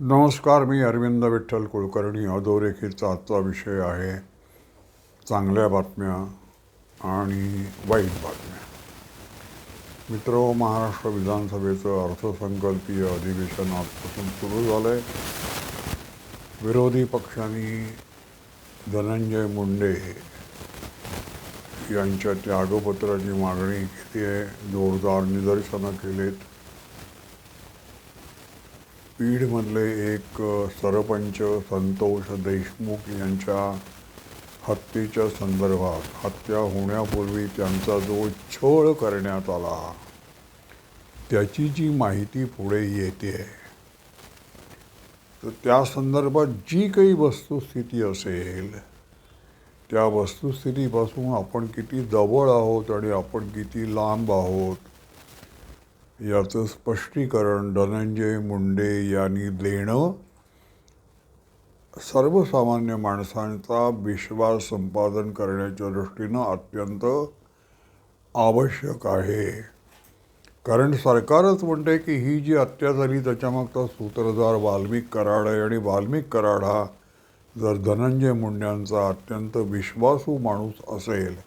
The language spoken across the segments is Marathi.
नमस्कार मी अरविंद विठ्ठल कुलकर्णी. अधोरेखीचा आजचा विषय आहे चांगल्या बातम्या आणि वाईट बातम्या. मित्र महाराष्ट्र विधानसभेचं अर्थसंकल्पीय अधिवेशन आजपासून सुरू झालं आहे विरोधी पक्षांनी धनंजय मुंडे यांच्या त्यागपत्राची मागणी केली आहे जोरदार निदर्शनं केलेत. बीडमधले एक सरपंच संतोष देशमुख यांच्या हत्येच्या संदर्भात हत्या होण्यापूर्वी त्यांचा जो छळ करण्यात आला त्याची जी माहिती पुढे येते. तर त्या संदर्भात जी काही वस्तुस्थिती असेल त्या वस्तुस्थितीपासून आपण किती जवळ आहोत आणि आपण किती लांब आहोत याचं स्पष्टीकरण धनंजय मुंडे यांनी देणं सर्वसामान्य माणसांचा विश्वास संपादन करण्याच्या दृष्टीनं अत्यंत आवश्यक आहे. कारण सरकारच म्हणते की ही जी हत्या झाली त्याच्यामागचा सूत्रधार वाल्मिक कराड आहे. आणि वाल्मिक कराड हा जर धनंजय मुंड्यांचा अत्यंत विश्वासू माणूस असेल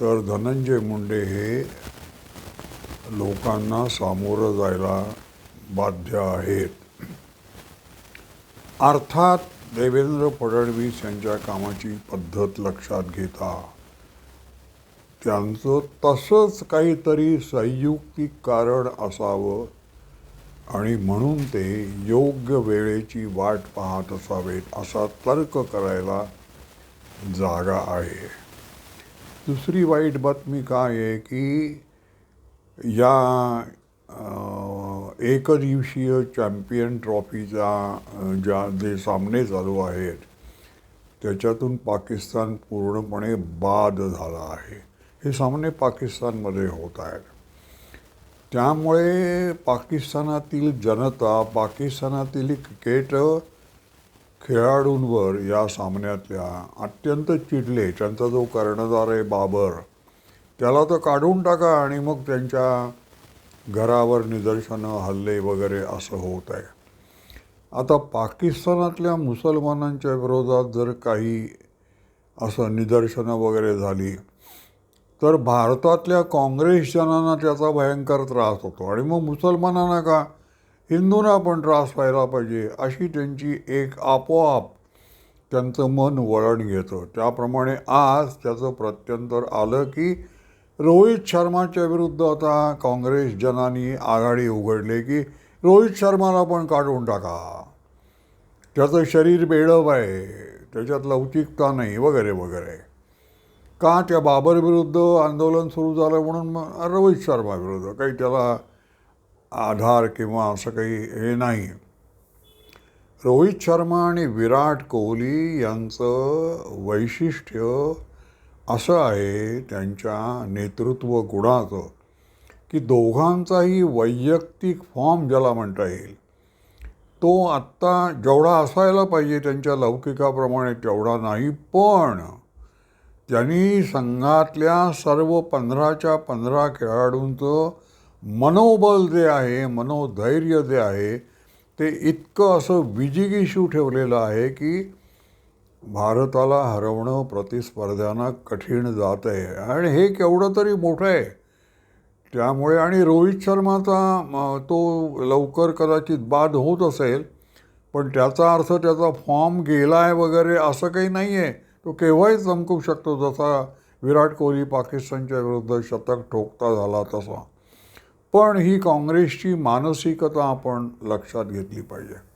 तर धनंजय मुंडे हे लोकांना सामोरं जायला बाध्य आहेत. अर्थात देवेंद्र फडणवीस यांच्या कामाची पद्धत लक्षात घेता. त्यांचं तसंच काहीतरी संयुक्तिक कारण असावं आणि म्हणून ते योग्य वेळेची वाट पाहत असावेत असा तर्क करायला जागा आहे. दुसरी वाईट बातमी काय आहे की या एकदिवसीय चॅम्पियन ट्रॉफीचा ज्या जे सामने चालू आहेत त्याच्यातून पाकिस्तान पूर्णपणे बाद झाला आहे. हे सामने पाकिस्तानमध्ये होत आहेत. त्यामुळे पाकिस्तानातील जनता पाकिस्तानातील क्रिकेट खेळाडूंवर या सामन्यातल्या अत्यंत चिडले. त्यांचा जो कर्णधार आहे बाबर त्याला तर काढून टाका आणि मग त्यांच्या घरावर निदर्शनं हल्ले वगैरे असं होत आहे. आता पाकिस्तानातल्या मुसलमानांच्या विरोधात जर काही असं निदर्शनं वगैरे झाली तर भारतातल्या काँग्रेस जनांना त्याचा भयंकर त्रास होतो. आणि मग मुसलमानांना का? हिंदूंना पण त्रास व्हायला पाहिजे अशी त्यांची एक आपोआप त्यांचं मन वळण घेतं. त्याप्रमाणे आज त्याचं प्रत्यंतर आलं की रोहित शर्माच्या विरुद्ध आता काँग्रेस जनांनी आघाडी उघडली की रोहित शर्माला पण काढून टाका. त्याचं शरीर बेडब आहे त्याच्यात लवचिकता नाही वगैरे वगैरे. का त्या बाबर विरुद्ध आंदोलन सुरू झालं म्हणून मग रोहित शर्मा विरुद्ध? काही त्याला आधार किंवा असं काही हे नाही. रोहित शर्मा आणि विराट कोहली यांचं वैशिष्ट्य असं आहे त्यांच्या नेतृत्व गुणाचं की दोघांचाही वैयक्तिक फॉर्म ज्याला म्हणता येईल तो आत्ता जेवढा असायला पाहिजे त्यांच्या लौकिकाप्रमाणे तेवढा नाही. पण त्यांनी संघातल्या सर्व पंधराच्या पंधरा खेळाडूंचं मनोबल जे आहे मनोधैर्य जे आहे ते इतकं असं विजिगीशू ठेवलेलं आहे की भारताला हरवणं प्रतिस्पर्ध्यांना कठीण जात आहे आणि हे केवढं तरी मोठं आहे. त्यामुळे आणि रोहित शर्माचा तो लवकर कदाचित बाद होत असेल पण त्याचा अर्थ त्याचा फॉर्म गेला आहे वगैरे असं काही नाही आहे तो केव्हाही चमकू शकतो जसा विराट कोहली पाकिस्तानच्या विरुद्ध शतक ठोकता झाला तसा. पण ही काँग्रेसची मानसिकता आपण लक्षात घेतली पाहिजे.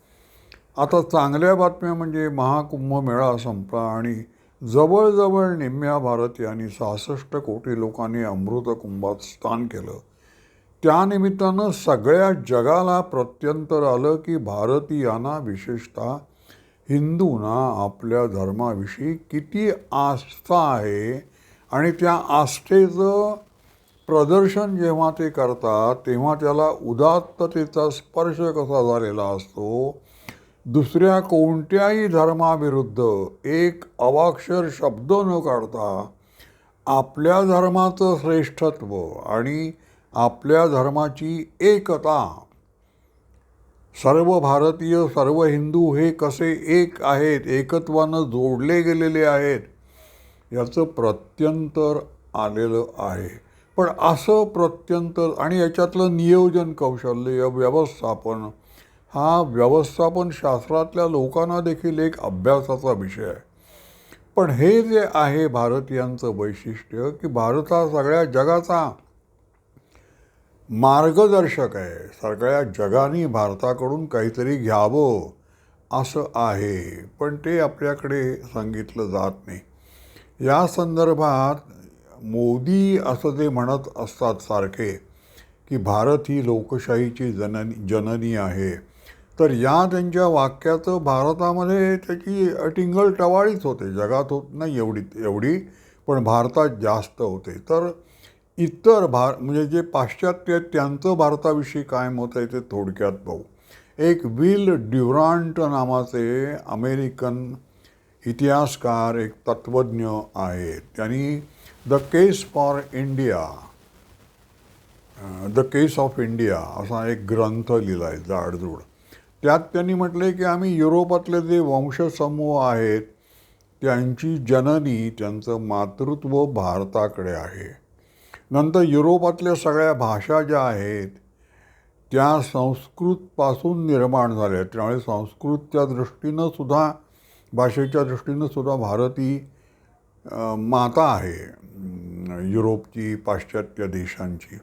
आता चांगल्या बातम्या म्हणजे महाकुंभमेळा संपला आणि जवळजवळ निम्म्या भारतीयांनी सहासष्ट कोटी लोकांनी अमृतकुंभात स्थान केलं. त्यानिमित्तानं सगळ्या जगाला प्रत्यंतर आलं की भारतीयांना विशेषतः हिंदूंना आपल्या धर्माविषयी किती आस्था आहे आणि त्या आस्थेचं प्रदर्शन जेव्हा ते करतात तेव्हा त्याला उदात्ततेचा स्पर्श कसा झालेला असतो? दुसऱ्या कोणत्याही धर्माविरुद्ध एक अवाक्षर शब्द न काढता आपल्या धर्माचं श्रेष्ठत्व आणि आपल्या धर्माची एकता. सर्व भारतीय सर्व हिंदू हे कसे एक आहेत एकत्वानं जोडले गेलेले आहेत याचं प्रत्यंतर आलेलं आहे. पण असं प्रत्यंतर आणि याच्यातलं नियोजन कौशल्य व्यवस्थापन हा व्यवस्थापन शास्त्रातल्या लोकांना देखील एक अभ्यासाचा विषय आहे. पण हे जे आहे भारतीयांचं वैशिष्ट्य की भारत हा सगळ्या जगाचा मार्गदर्शक आहे. सगळ्या जगाने भारताकडून काहीतरी घ्यावं असं आहे. पण ते आपल्याकडे सांगितलं जात नाही. या संदर्भात मोदी असं ते म्हणत असतात सारखे की भारत ही लोकशाहीची जननी जननी आहे. तर या त्यांच्या वाक्याचं भारतामध्ये त्याची टिंगल टवाळीच होते. जगात होत नाही एवढी एवढी पण भारतात जास्त होते. तर इतर भार म्हणजे जे पाश्चात्य आहेत त्यांचं भारताविषयी काय मत आहे ते थोडक्यात पाहू. एक विल ड्युरांट नावाचे अमेरिकन इतिहासकार एक तत्त्वज्ञ आहेत. त्यांनी the case for India the case of India असा एक ग्रंथ लिहिला आहे जाडजूड. त्यात त्यांनी म्हटले की आम्ही युरोपातले जे वंशसमूह आहेत त्यांची जननी त्यांचं मातृत्व भारताकडे आहे. नंतर युरोपातल्या सगळ्या भाषा ज्या आहेत त्या संस्कृतपासून निर्माण झाल्या त्यामुळे संस्कृतच्या दृष्टीनं सुद्धा भाषेच्या दृष्टीनं सुद्धा भारत ही माता आहे युरोपची पाश्चात्य देशांची.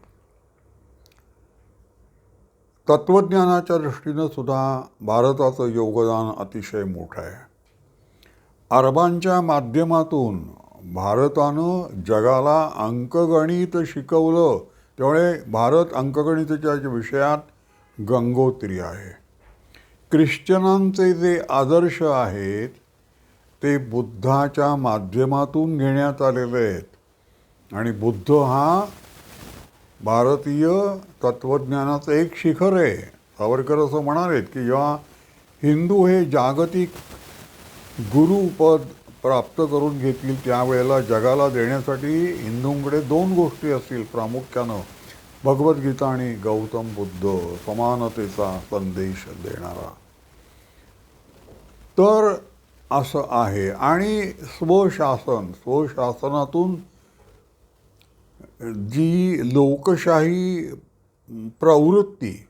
तत्त्वज्ञानाच्या दृष्टीनं सुद्धा भारताचं योगदान अतिशय मोठं आहे. अरबांच्या माध्यमातून भारतानं जगाला अंकगणित शिकवलं. त्यामुळे भारत अंकगणिताच्या विषयात गंगोत्री आहे. ख्रिश्चनांचे जे आदर्श आहेत ते बुद्धाच्या माध्यमातून घेण्यात आलेले आहेत. आणि बुद्ध हा भारतीय तत्त्वज्ञानाचं एक शिखर आहे. सावरकर असं म्हणालेत की जेव्हा हिंदू हे जागतिक गुरुपद प्राप्त करून घेतील त्यावेळेला जगाला देण्यासाठी हिंदूंकडे दोन गोष्टी असतील प्रामुख्यानं. भगवद्गीता आणि गौतम बुद्ध समानतेचा संदेश देणारा. तर असं आहे. आणि स्वशासन स्वशासनातून जी लोकशाही प्रवृत्ती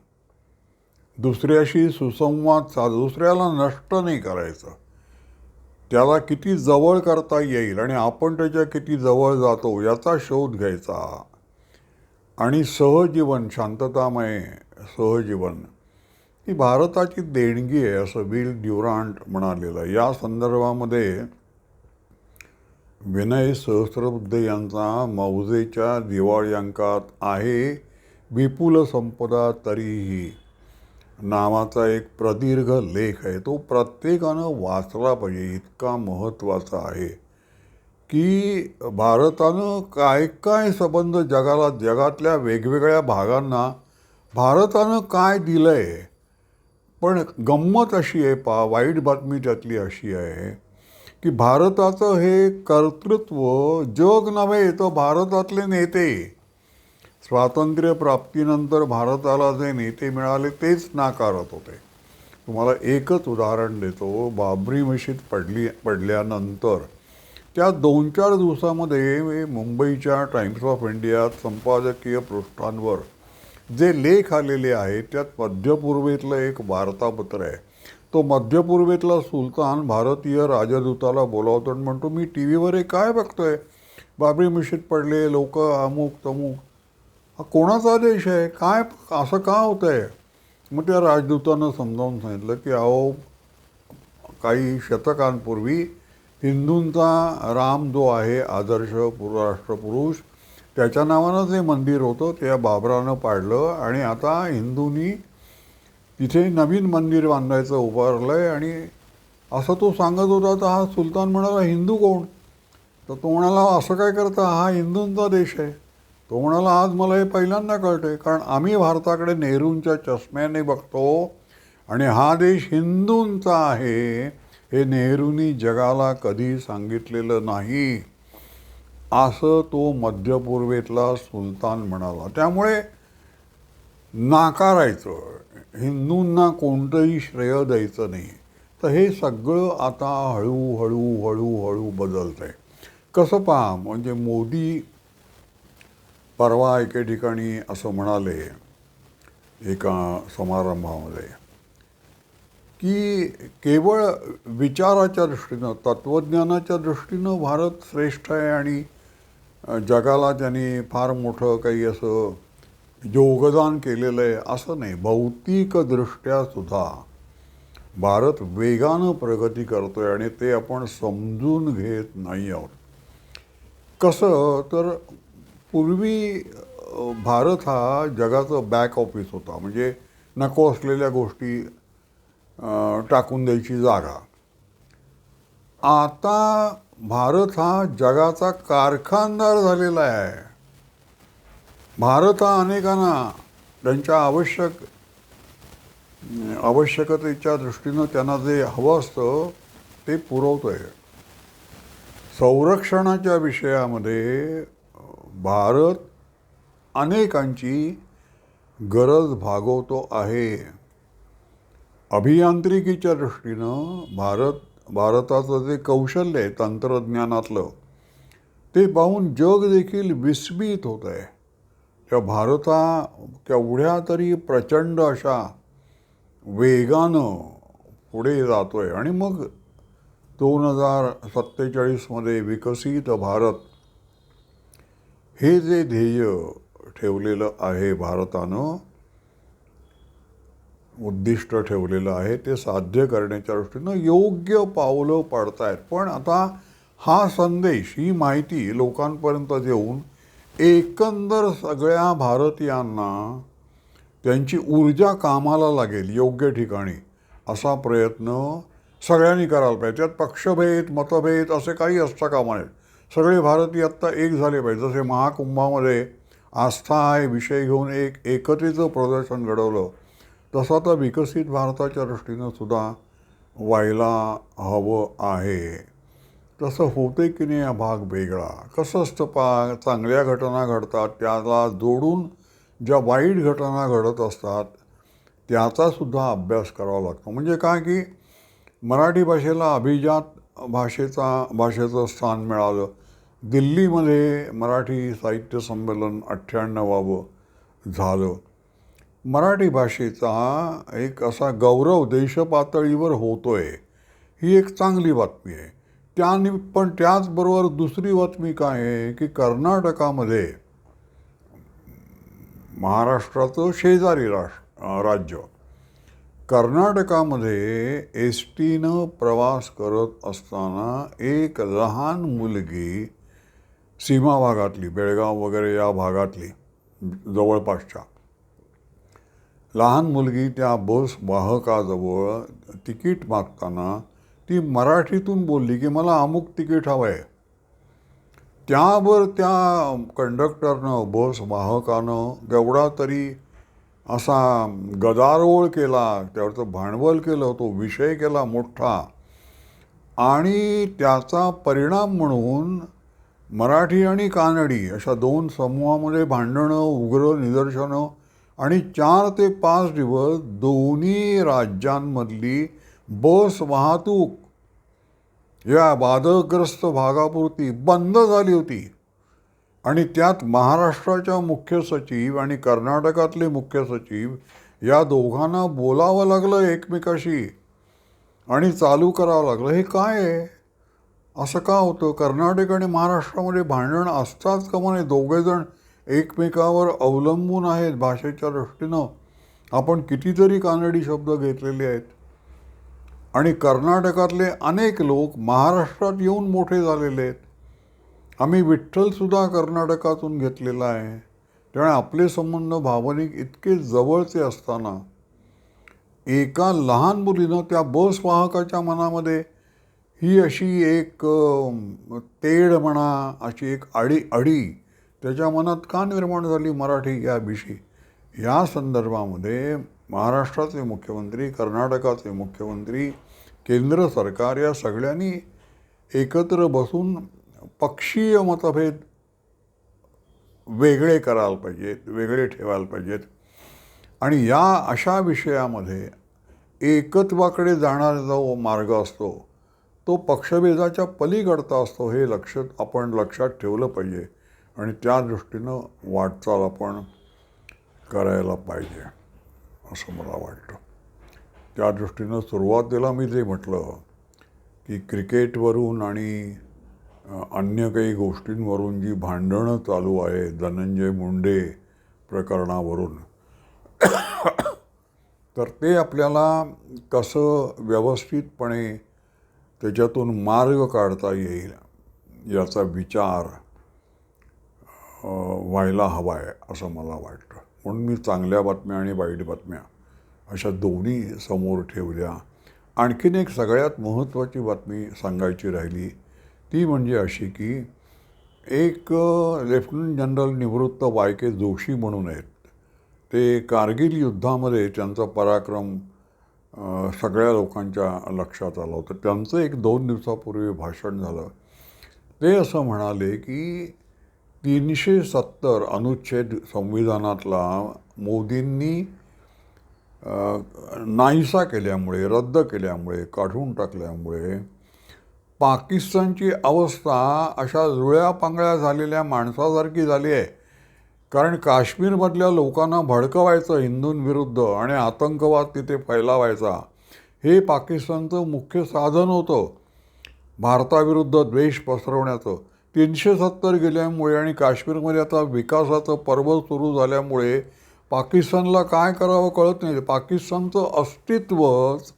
दुसऱ्याशी सुसंवाद साध दुसऱ्याला नष्ट नाही करायचं. त्याला किती जवळ करता येईल आणि आपण त्याच्या किती जवळ जातो याचा शोध घ्यायचा. आणि सहजीवन शांततामय सहजीवन ही भारताची देणगी आहे असं विल ड्युरांट म्हणालेलं या संदर्भामध्ये विनय सहस्रबुद्धे यांचा मौजेच्या दिवाळी अंकात आहे विपुल संपदा तरीही. नावाचा एक प्रदीर्घ लेख आहे. तो प्रत्येकानं वाचला पाहिजे इतका महत्त्वाचा आहे. की भारतानं काय काय संबंध जगाला जगातल्या वेगवेगळ्या भागांना भारतानं काय दिलं आहे पण गंमत अशी आहे पा वाईट बातमी त्यातली अशी आहे. की भारताचं हे कर्तृत्व जग नव्हे तर भारतातले नेते. स्वातंत्र्य प्राप्तीनंतर भारताला जे नेते मिळाले तेच नाकारत होते. तुम्हाला एकच उदाहरण देतो. बाबरी मशीद पडली पडल्यानंतर त्या दोन चार दिवसामध्ये मुंबईच्या टाइम्स ऑफ इंडियात संपादकीय पृष्ठांवर जे लेख आलेले आहेत त्यात मध्यपूर्वेतलं एक वार्तापत्र आहे. तो मध्यपूर्वेतला सुलतान भारतीय राजदूताला बोलावतो आणि म्हणतो मी टी व्हीवर हे काय बघतोय? बाबरी मशीद पडले लोक अमुक तमुक. हा कोणाचा देश आहे? काय असं का होतं आहे मग त्या राजदूतानं समजावून सांगितलं की अहो काही शतकांपूर्वी हिंदूंचा राम जो आहे आदर्श राष्ट्रपुरुष त्याच्या नावानं जे मंदिर होतं ते बाबरानं पाडलं आणि आता हिंदूंनी तिथे नवीन मंदिर बांधायचं उभारलं आहे आणि असं तो सांगत होता तर हा सुलतान म्हणाला हिंदू कोण? तर तो म्हणाला असं काय करता? हा हिंदूंचा देश आहे. तो म्हणाला आज मला हे पहिल्यांदा कळतंय कारण आम्ही भारताकडे नेहरूंच्या चष्म्याने बघतो आणि हा देश हिंदूंचा आहे. हे नेहरूंनी जगाला कधी सांगितलेलं नाही. असं तो मध्यपूर्वेतला सुलतान म्हणाला. त्यामुळे नाकारायचं हिंदूंना कोणतंही श्रेय द्यायचं नाही. तर हे सगळं आता हळूहळू हळूहळू बदलतं आहे कसं पहा म्हणजे मोदी परवा एके ठिकाणी असं म्हणाले एका समारंभामध्ये की केवळ विचाराच्या दृष्टीनं तत्त्वज्ञानाच्या दृष्टीनं भारत श्रेष्ठ आहे आणि जगाला त्यांनी फार मोठं काही असं योगदान केलेलं आहे असं नाही. भौतिकदृष्ट्या सुद्धा भारत वेगानं प्रगती करतो आहे आणि ते आपण समजून घेत नाही आहोत. कसं तर पूर्वी भारत हा जगाचं बॅक ऑफिस होता. म्हणजे नको असलेल्या गोष्टी टाकून द्यायची जागा. आता भारत हा जगाचा कारखानदार झालेला आहे. भारत हा अनेकांना त्यांच्या आवश्यक आवश्यकतेच्या दृष्टीनं त्यांना जे हवं असतं ते पुरवतोय. संरक्षणाच्या विषयामध्ये भारत अनेकांची गरज भागवतो आहे. अभियांत्रिकीच्या दृष्टीनं भारत भारताचं जे कौशल्य आहे तंत्रज्ञानातलं ते पाहून जग देखील विस्मित होत आहे त्या भारता केवढ्या तरी प्रचंड अशा वेगानं पुढे जातो आहे आणि मग दोन हजार सत्तेचाळीसमध्ये विकसित भारत हे जे ध्येय ठेवलेलं आहे भारतानं उद्दिष्ट ठेवलेलं आहे ते साध्य करण्याच्या दृष्टीनं योग्य पावलं पडतायत. पण आता हा संदेश ही माहिती लोकांपर्यंत देऊन एकंदर सगळ्या भारतीयांना त्यांची ऊर्जा कामाला लागेल योग्य ठिकाणी असा प्रयत्न सगळ्यांनी करायला पाहिजे. त्यात पक्षभेद मतभेद असे काही असता कामा नयेत सगळे भारतीय आत्ता एक झाले पाहिजे. जसे महाकुंभामध्ये आस्था आहे विषय घेऊन एक एकतेचं प्रदर्शन घडवलं तसं आता विकसित भारताच्या दृष्टीनं सुद्धा व्हायला हवं आहे. तसं होते की नाही हा भाग वेगळा. कसं असतं पा चांगल्या घटना घडतात त्याला जोडून ज्या वाईट घटना घडत असतात त्याचासुद्धा अभ्यास करावा लागतो. म्हणजे काय की मराठी भाषेला अभिजात भाषेचा भाषेचं स्थान मिळालं. दिल्लीमध्ये मराठी साहित्य संमेलन अठ्ठ्याण्णवावं झालं. मराठी भाषेचा एक असा गौरव देशपातळीवर आहे ही एक चांगली बातमी आहे. त्यानी पण त्याचबरोबर दुसरी बातमी काय आहे की कर्नाटकामध्ये महाराष्ट्राचं शेजारी राष्ट्र राज्य. कर्नाटकामध्ये एस टीनं प्रवास करत असताना एक लहान मुलगी सीमा भागातली बेळगाव वगैरे या भागातली जवळपासच्या. लहान मुलगी त्या बस वाहकाजवळ तिकीट मागताना ती मराठीतून बोलली की मला अमुक तिकीट हवं आहे त्यावर त्या कंडक्टरनं बस वाहकानं केवढा तरी असा गदारोळ केला त्यावरचं भांडवल केलं तो विषय केला मोठा. आणि त्याचा परिणाम म्हणून मराठी आणि कानडी अशा दोन समूहामध्ये भांडणं उग्र निदर्शनं आणि चार ते पाच दिवस दोन्ही राज्यांमधली बस वाहतूक या वादग्रस्त भागापुरती बंद झाली होती. आणि त्यात महाराष्ट्राच्या मुख्य सचिव आणि कर्नाटकातले मुख्य सचिव या दोघांना बोलावं लागलं एकमेकाशी. आणि चालू करावं लागलं. हे काय आहे? असं का होतं? कर्नाटक आणि महाराष्ट्रामध्ये भांडण असतात का म्हणे? दोघेजण एकमेकावर अवलंबून आहेत भाषेच्या दृष्टीनं. आपण कितीतरी कानडी शब्द घेतलेले आहेत. आणि कर्नाटकातले अनेक लोक महाराष्ट्रात येऊन मोठे झालेले आहेत. आम्ही विठ्ठलसुद्धा कर्नाटकातून घेतलेला आहे. त्यामुळे आपले संबंध भावनिक इतके जवळचे असताना एका लहान मुलीनं त्या बस वाहकाच्या मनामध्ये ही अशी एक तेढ म्हणा अशी एक अडी अडी त्याच्या मनात का निर्माण झाली मराठी या विषयी या संदर्भामध्ये महाराष्ट्राचे मुख्यमंत्री कर्नाटकाचे मुख्यमंत्री केंद्र सरकार या सगळ्यांनी एकत्र बसून पक्षीय मतभेद वेगळे करायला पाहिजेत वेगळे ठेवायला पाहिजेत. आणि या अशा विषयामध्ये एकत्वाकडे जाणारा जो मार्ग असतो तो पक्षभेदाच्या पलीकडचा असतो हे लक्ष आपण लक्षात ठेवलं पाहिजे आणि त्या दृष्टीनं वाटचाल आपण करायला पाहिजे. असं मला वाटतं. त्या दृष्टीनं सुरुवातीला मी जे म्हटलं की क्रिकेटवरून आणि अन्य काही गोष्टींवरून जी भांडणं चालू आहे धनंजय मुंडे प्रकरणावरून तर ते आपल्याला कसं व्यवस्थितपणे त्याच्यातून मार्ग काढता येईल याचा विचार व्हायला हवा आहे असं मला वाटतं. म्हणून मी चांगल्या बातम्या आणि वाईट बातम्या अशा दोन्ही समोर ठेवल्या. आणखीन एक सगळ्यात महत्त्वाची बातमी सांगायची राहिली ती म्हणजे अशी की एक लेफ्टनंट जनरल निवृत्त वाय के जोशी म्हणून आहेत. ते कारगिल युद्धामध्ये त्यांचा पराक्रम सगळ्या लोकांच्या लक्षात आलं होतं. त्यांचं एक दोन दिवसापूर्वी भाषण झालं. ते असं म्हणाले की तीनशे सत्तर अनुच्छेद संविधानातला मोदींनी नाहीसा केल्यामुळे रद्द केल्यामुळे काढून टाकल्यामुळे पाकिस्तानची अवस्था अशा जुळ्या पांगळ्या झालेल्या माणसासारखी झाली आहे. कारण काश्मीरमधल्या लोकांना भडकवायचं हिंदूंविरुद्ध आणि आतंकवाद तिथे फैलावायचा हे पाकिस्तानचं मुख्य साधन होतं. भारताविरुद्ध द्वेष पसरवण्याचं. तीनशे सत्तर गेल्यामुळे आणि काश्मीरमध्ये आता विकासाचं पर्व सुरू झाल्यामुळे पाकिस्तानला काय करावं कळत नाही. पाकिस्तानचं अस्तित्वच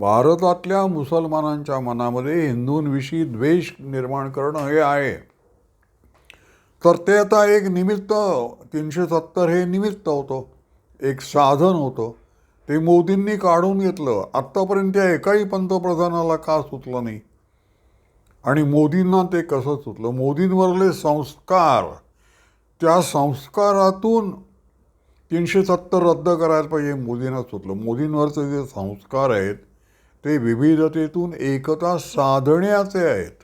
भारतातल्या मुसलमानांच्या मनामध्ये हिंदूंविषयी द्वेष निर्माण करणं हे आहे. तर ते आता एक निमित्त तीनशे सत्तर हे निमित्त होतं. एक साधन होतं. ते मोदींनी काढून घेतलं. आत्तापर्यंत एकाही पंतप्रधानाला का सुचलं नाही? आणि मोदींना ते कसं सुचलं? मोदींवरले संस्कार. त्या संस्कारातून तीनशे सत्तर रद्द करायला पाहिजे मोदींना सुचलं. मोदींवरचे जे संस्कार आहेत ते विविधतेतून एकता साधण्याचे आहेत.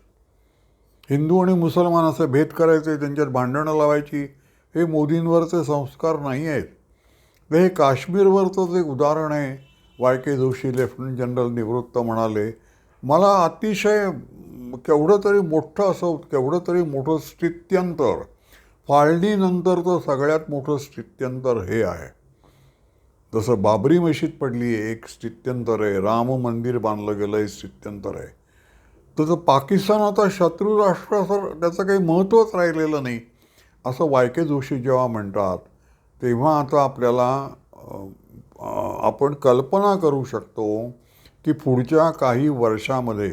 हिंदू आणि मुसलमान असे भेद करायचे त्यांच्यात भांडणं लावायची हे मोदींवरचे संस्कार नाही आहेत. तर हे काश्मीरवरचं जे उदाहरण आहे Y K Joshi lieutenant general निवृत्त म्हणाले मला अतिशय केवढं तरी मोठं असं केवढं तरी मोठं स्थित्यंतर. फाळणीनंतरचं सगळ्यात मोठं स्थित्यंतर हे आहे. जसं बाबरी मशीद पडली आहे एक स्थित्यंतर आहे. राम मंदिर बांधलं गेलं हे स्थित्यंतर आहे. तसं पाकिस्तान आता शत्रू राष्ट्रासर त्याचं काही महत्त्वच राहिलेलं नाही. असं वाय के जोशी जेव्हा म्हणतात तेव्हा आता आपल्याला आपण कल्पना करू शकतो की पुढच्या काही वर्षामध्ये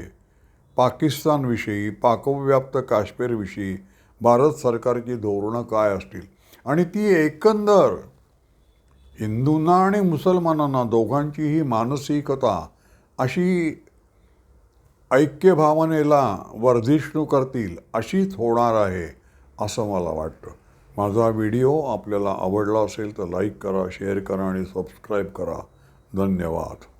पाकिस्तानविषयी पाकव्याप्त काश्मीरविषयी भारत सरकारची धोरणं काय असतील? आणि ती एकंदर हिंदूंना आणि मुसलमानांना दोघांचीही मानसिकता अशी ऐक्यभावनेला वर्धिष्णू करतील अशीच होणार आहे असं मला वाटतं. माझा व्हिडिओ आपल्याला आवडला असेल तर लाईक करा शेअर करा आणि सबस्क्राईब करा. धन्यवाद.